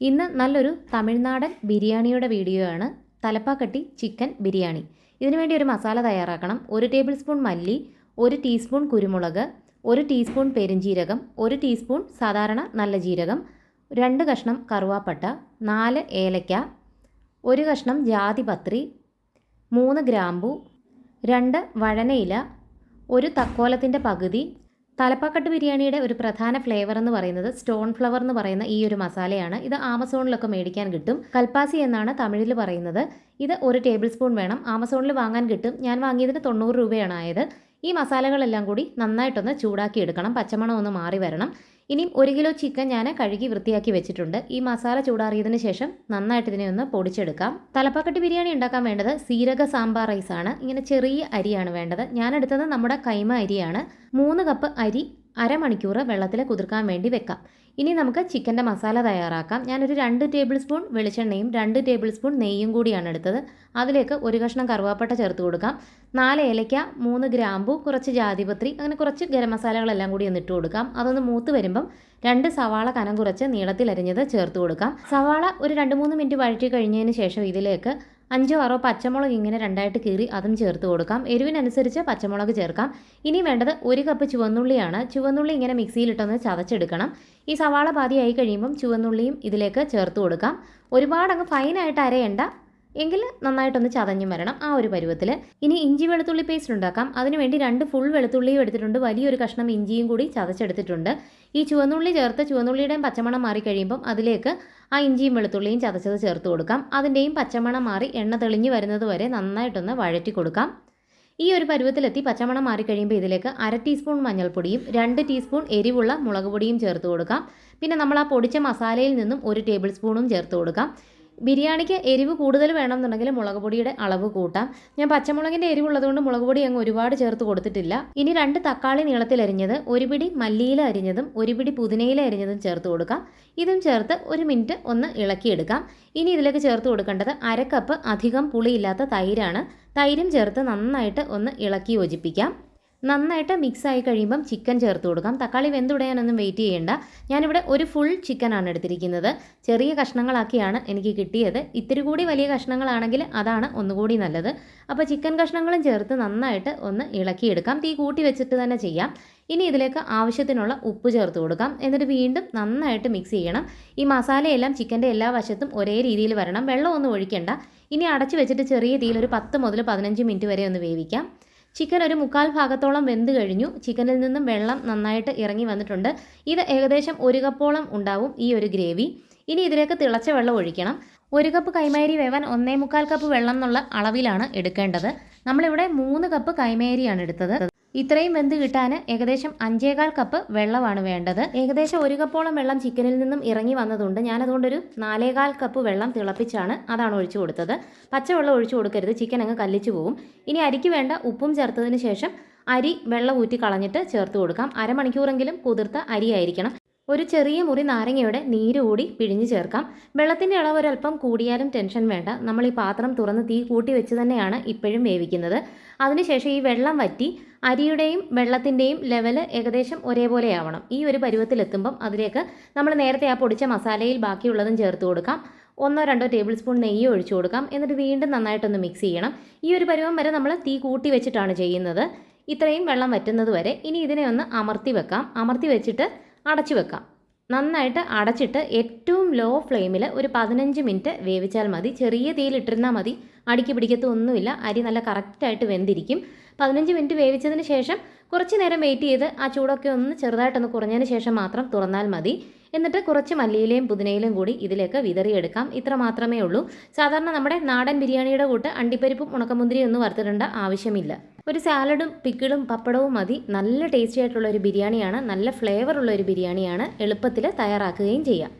ഇന്ന് നല്ലൊരു തമിഴ്നാടൻ ബിരിയാണിയുടെ വീഡിയോ ആണ്. തലപ്പാക്കട്ടി ചിക്കൻ ബിരിയാണി. ഇതിനുവേണ്ടി ഒരു മസാല തയ്യാറാക്കണം. ഒരു ടേബിൾ സ്പൂൺ മല്ലി ഒരു ടീസ്പൂൺ കുരുമുളക് ഒരു ടീസ്പൂൺ പെരുംജീരകം ഒരു ടീസ്പൂൺ സാധാരണ നല്ല ജീരകം രണ്ട് കഷ്ണം കറുവാപ്പട്ട നാല് ഏലയ്ക്ക ഒരു കഷ്ണം ജാതിപത്രി മൂന്ന് ഗ്രാമ്പു രണ്ട് വഴനയില ഒരു തക്കോലത്തിന്റെ പകുതി തലപ്പാക്കട്ട് ബിരിയാണിയുടെ ഒരു പ്രധാന ഫ്ലേവർ എന്ന് പറയുന്നത് സ്റ്റോൺ ഫ്ലവർ എന്ന് പറയുന്ന ഈ ഒരു മസാലയാണ്. ഇത് ആമസോണിലൊക്കെ മേടിക്കാൻ കിട്ടും. കൽപ്പാസി എന്നാണ് തമിഴിൽ പറയുന്നത്. ഇത് ഒരു ടേബിൾ സ്പൂൺ വേണം. ആമസോണിൽ വാങ്ങാൻ കിട്ടും. ഞാൻ വാങ്ങിയതിന് തൊണ്ണൂറ് രൂപയാണ് ആയത്. ഈ മസാലകളെല്ലാം കൂടി നന്നായിട്ടൊന്ന് ചൂടാക്കി എടുക്കണം. പച്ചമണം ഒന്ന് മാറി വരണം. ഇനിയും ഒരു കിലോ ചിക്കൻ ഞാൻ കഴുകി വൃത്തിയാക്കി വെച്ചിട്ടുണ്ട്. ഈ മസാല ചൂടാറിയതിന് ശേഷം നന്നായിട്ട് ഇതിനെ ഒന്ന് പൊടിച്ചെടുക്കാം. തലപ്പാക്കട്ടി ബിരിയാണി ഉണ്ടാക്കാൻ വേണ്ടത് സീരക സാമ്പാർ റൈസാണ്. ഇങ്ങനെ ചെറിയ അരിയാണ് വേണ്ടത്. ഞാനെടുത്തത് നമ്മുടെ കൈമ അരിയാണ്. മൂന്ന് കപ്പ് അരി അരമണിക്കൂർ വെള്ളത്തിൽ കുതിർക്കാൻ വേണ്ടി വെക്കാം. ഇനി നമുക്ക് ചിക്കന്റെ മസാല തയ്യാറാക്കാം. ഞാനൊരു രണ്ട് ടേബിൾ സ്പൂൺ വെളിച്ചെണ്ണയും രണ്ട് ടേബിൾ സ്പൂൺ നെയ്യും കൂടിയാണ് എടുത്തത്. അതിലേക്ക് ഒരു കഷ്ണം കറുവാപ്പട്ട ചേർത്ത് കൊടുക്കാം. നാല് ഏലയ്ക്ക മൂന്ന് ഗ്രാമ്പു കുറച്ച് ജാതിപത്രി അങ്ങനെ കുറച്ച് ഗരം മസാലകളെല്ലാം കൂടി ഒന്ന് ഇട്ട് കൊടുക്കാം. അതൊന്ന് മൂത്ത് വരുമ്പം രണ്ട് സവാള കനം കുറച്ച് നീളത്തിൽ അരിഞ്ഞത് ചേർത്ത് കൊടുക്കാം. സവാള ഒരു രണ്ട് മൂന്ന് മിനിറ്റ് വഴറ്റി കഴിഞ്ഞതിന് ശേഷം ഇതിലേക്ക് അഞ്ചോ ആറോ പച്ചമുളക് ഇങ്ങനെ രണ്ടായിട്ട് കീറി അതും ചേർത്ത് കൊടുക്കാം. എരിവിനനുസരിച്ച് പച്ചമുളക് ചേർക്കാം. ഇനി വേണ്ടത് ഒരു കപ്പ് ചുവന്നുള്ളിയാണ്. ചുവന്നുള്ളി ഇങ്ങനെ മിക്സിയിലിട്ടൊന്ന് ചതച്ചെടുക്കണം. ഈ സവാള പാതിയായി കഴിയുമ്പം ചുവന്നുള്ളിയും ഇതിലേക്ക് ചേർത്ത് കൊടുക്കാം. ഒരുപാട് അങ്ങ് ഫൈനായിട്ട് അരയണ്ട. എങ്കിൽ നന്നായിട്ടൊന്ന് ചതഞ്ഞും വരണം ആ ഒരു പരുവത്തിൽ ഇനി ഇഞ്ചി വെളുത്തുള്ളി പേസ്റ്റ് ഉണ്ടാക്കാം. അതിനുവേണ്ടി രണ്ട് ഫുൾ വെളുത്തുള്ളിയും എടുത്തിട്ടുണ്ട്. വലിയൊരു കഷ്ണം ഇഞ്ചിയും കൂടി ചതച്ചെടുത്തിട്ടുണ്ട്. ഈ ചുവന്നുള്ളി ചേർത്ത് ചുവന്നുള്ളിയുടെയും പച്ചമണം മാറി കഴിയുമ്പം അതിലേക്ക് ആ ഇഞ്ചിയും വെളുത്തുള്ളിയും ചതച്ചത് ചേർത്ത് കൊടുക്കാം. അതിന്റെയും പച്ചമണം മാറി എണ്ണ തെളിഞ്ഞു വരുന്നത് വരെ നന്നായിട്ടൊന്ന് വഴറ്റി കൊടുക്കാം. ഈ ഒരു പരുവത്തിലെത്തി പച്ചമണം മാറിക്കഴിയുമ്പോൾ ഇതിലേക്ക് അര ടീസ്പൂൺ മഞ്ഞൾപ്പൊടിയും രണ്ട് ടീസ്പൂൺ എരിവുള്ള മുളക് പൊടിയും ചേർത്ത് കൊടുക്കാം. പിന്നെ നമ്മൾ ആ പൊടിച്ച മസാലയിൽ നിന്നും ഒരു ടേബിൾ സ്പൂണും ചേർത്ത് കൊടുക്കാം. ബിരിയാണിക്ക് എരിവ് കൂടുതൽ വേണമെന്നുണ്ടെങ്കിൽ മുളക് പൊടിയുടെ അളവ് കൂട്ടാം. ഞാൻ പച്ചമുളകിന്റെ എരിവുള്ളതുകൊണ്ട് മുളക് പൊടി അങ്ങ് ഒരുപാട് ചേർത്ത് കൊടുത്തിട്ടില്ല. ഇനി രണ്ട് തക്കാളി നീളത്തിൽ അരിഞ്ഞത് ഒരു പിടി മല്ലിയില അരിഞ്ഞതും ഒരു പിടി പുതിനയില അരിഞ്ഞതും ചേർത്ത് കൊടുക്കാം. ഇതും ചേർത്ത് ഒരു മിനിറ്റ് ഒന്ന് ഇളക്കിയെടുക്കാം. ഇനി ഇതിലേക്ക് ചേർത്ത് കൊടുക്കേണ്ടത് അരക്കപ്പ് കപ്പ് അധികം പുളിയില്ലാത്ത തൈരാണ്. തൈരും ചേർത്ത് നന്നായിട്ട് ഒന്ന് ഇളക്കി യോജിപ്പിക്കാം. നന്നായിട്ട് മിക്സ് ആയി കഴിയുമ്പം ചിക്കൻ ചേർത്ത് കൊടുക്കാം. തക്കാളി വെന്തുടയാനൊന്നും വെയിറ്റ് ചെയ്യേണ്ട. ഞാനിവിടെ ഒരു ഫുൾ ചിക്കനാണ് എടുത്തിരിക്കുന്നത്. ചെറിയ കഷ്ണങ്ങളാക്കിയാണ് എനിക്ക് കിട്ടിയത്. ഇത്തിരി കൂടി വലിയ കഷ്ണങ്ങളാണെങ്കിൽ അതാണ് ഒന്നുകൂടി നല്ലത്. അപ്പോൾ ചിക്കൻ കഷ്ണങ്ങളും ചേർത്ത് നന്നായിട്ട് ഒന്ന് ഇളക്കിയെടുക്കാം. തീ കൂട്ടി വെച്ചിട്ട് തന്നെ ചെയ്യാം. ഇനി ഇതിലേക്ക് ആവശ്യത്തിനുള്ള ഉപ്പ് ചേർത്ത് കൊടുക്കാം. എന്നിട്ട് വീണ്ടും നന്നായിട്ട് മിക്സ് ചെയ്യണം. ഈ മസാലയെല്ലാം ചിക്കന്റെ എല്ലാ വശത്തും ഒരേ രീതിയിൽ വരണം. വെള്ളം ഒന്നും ഒഴിക്കേണ്ട. ഇനി അടച്ചു വെച്ചിട്ട് ചെറിയ തീയിൽ ഒരു പത്ത് മുതൽ പതിനഞ്ച് മിനിറ്റ് വരെ ഒന്ന് വേവിക്കാം. ചിക്കൻ ഒരു മുക്കാൽ ഭാഗത്തോളം വെന്ത് കഴിഞ്ഞു. ചിക്കനിൽ നിന്നും വെള്ളം നന്നായിട്ട് ഇറങ്ങി വന്നിട്ടുണ്ട്. ഇത് ഏകദേശം ഒരു കപ്പോളം ഉണ്ടാവും ഈ ഒരു ഗ്രേവി. ഇനി ഇതിലേക്ക് തിളച്ച വെള്ളം ഒഴിക്കണം. ഒരു കപ്പ് കൈമേരി വേവാൻ ഒന്നേ മുക്കാൽ കപ്പ് വെള്ളം എന്നുള്ള അളവിലാണ് എടുക്കേണ്ടത്. നമ്മളിവിടെ മൂന്ന് കപ്പ് കൈമേരിയാണ് എടുത്തത്. ഇത്രയും വെന്ത് കിട്ടാൻ ഏകദേശം അഞ്ചേകാൽ കപ്പ് വെള്ളമാണ് വേണ്ടത്. ഏകദേശം ഒരു കപ്പോളം വെള്ളം ചിക്കനിൽ നിന്നും ഇറങ്ങി വന്നതുകൊണ്ട് ഞാനതുകൊണ്ടൊരു നാലേകാൽ കപ്പ് വെള്ളം തിളപ്പിച്ചാണ് അതാണ് ഒഴിച്ചു കൊടുത്തത്. പച്ചവെള്ളം ഒഴിച്ചു കൊടുക്കരുത്. ചിക്കൻ അങ്ങ് കല്ലിച്ചു പോകും ഇനി അരിക്ക് വേണ്ട ഉപ്പും ചേർത്തതിന് ശേഷം അരി വെള്ളം ഊറ്റി കളഞ്ഞിട്ട് ചേർത്ത് കൊടുക്കാം. അരമണിക്കൂറെങ്കിലും കുതിർത്ത അരി ആയിരിക്കണം ഒരു ചെറിയ മുറി നാരങ്ങയുടെ നീര് കൂടി പിഴിഞ്ഞ് ചേർക്കാം. വെള്ളത്തിന്റെ അളവ് ഒരല്പം കൂടിയാലും ടെൻഷൻ വേണ്ട. നമ്മൾ ഈ പാത്രം തുറന്ന് തീ കൂട്ടി വെച്ച് തന്നെയാണ് ഇപ്പോഴും വേവിക്കുന്നത്. അതിനുശേഷം ഈ വെള്ളം വറ്റി അരിയുടെയും വെള്ളത്തിന്റെയും ലെവൽ ഏകദേശം ഒരേപോലെ ആവണം. ഈ ഒരു പരുവത്തിലെത്തുമ്പം അതിലേക്ക് നമ്മൾ നേരത്തെ ആ പൊടിച്ച മസാലയിൽ ബാക്കിയുള്ളതും ചേർത്ത് കൊടുക്കാം. ഒന്നോ രണ്ടോ ടേബിൾ സ്പൂൺ നെയ്യ് ഒഴിച്ചു കൊടുക്കാം. എന്നിട്ട് വീണ്ടും നന്നായിട്ടൊന്ന് മിക്സ് ചെയ്യണം. ഈ ഒരു പരുവം വരെ നമ്മൾ തീ കൂട്ടി വെച്ചിട്ടാണ് ചെയ്യുന്നത്. ഇത്രയും വെള്ളം വറ്റുന്നത് വരെ ഇനി ഇതിനെ ഒന്ന് അമർത്തി വെക്കാം. അമർത്തി വെച്ചിട്ട് അടച്ചു വെക്കാം. നന്നായിട്ട് അടച്ചിട്ട് ഏറ്റവും ലോ ഫ്ലെയിമിൽ ഒരു പതിനഞ്ച് മിനിറ്റ് വേവിച്ചാൽ മതി. ചെറിയ തീയിലിട്ടിരുന്നാൽ മതി. അടിക്ക് പിടിക്കത്തൊന്നുമില്ല അരി നല്ല കറക്റ്റായിട്ട് വെന്തിരിക്കും. പതിനഞ്ച് മിനിറ്റ് വേവിച്ചതിന് ശേഷം കുറച്ച് നേരം വെയിറ്റ് ചെയ്ത് ആ ചൂടൊക്കെ ഒന്ന് ചെറുതായിട്ടൊന്ന് കുറഞ്ഞതിന് ശേഷം മാത്രം തുറന്നാൽ മതി. എന്നിട്ട് കുറച്ച് മല്ലിയിലയും പുതിനയിലും കൂടി ഇതിലേക്ക് വിതറിയെടുക്കാം. ഇത്ര മാത്രമേ ഉള്ളൂ. സാധാരണ നമ്മുടെ നാടൻ ബിരിയാണിയുടെ കൂട്ട് അണ്ടിപ്പരിപ്പും ഉണക്കമുന്തിരിയും ഒന്നും വറുത്തിടേണ്ട ആവശ്യമില്ല. ഒരു സാലഡും പിക്കിളും പപ്പടവും മതി. നല്ല ടേസ്റ്റി ആയിട്ടുള്ള ഒരു ബിരിയാണിയാണ്. നല്ല ഫ്ലേവർ ഉള്ള ഒരു ബിരിയാണിയാണ് എളുപ്പത്തിൽ തയ്യാറാക്കുകയും ചെയ്യാം.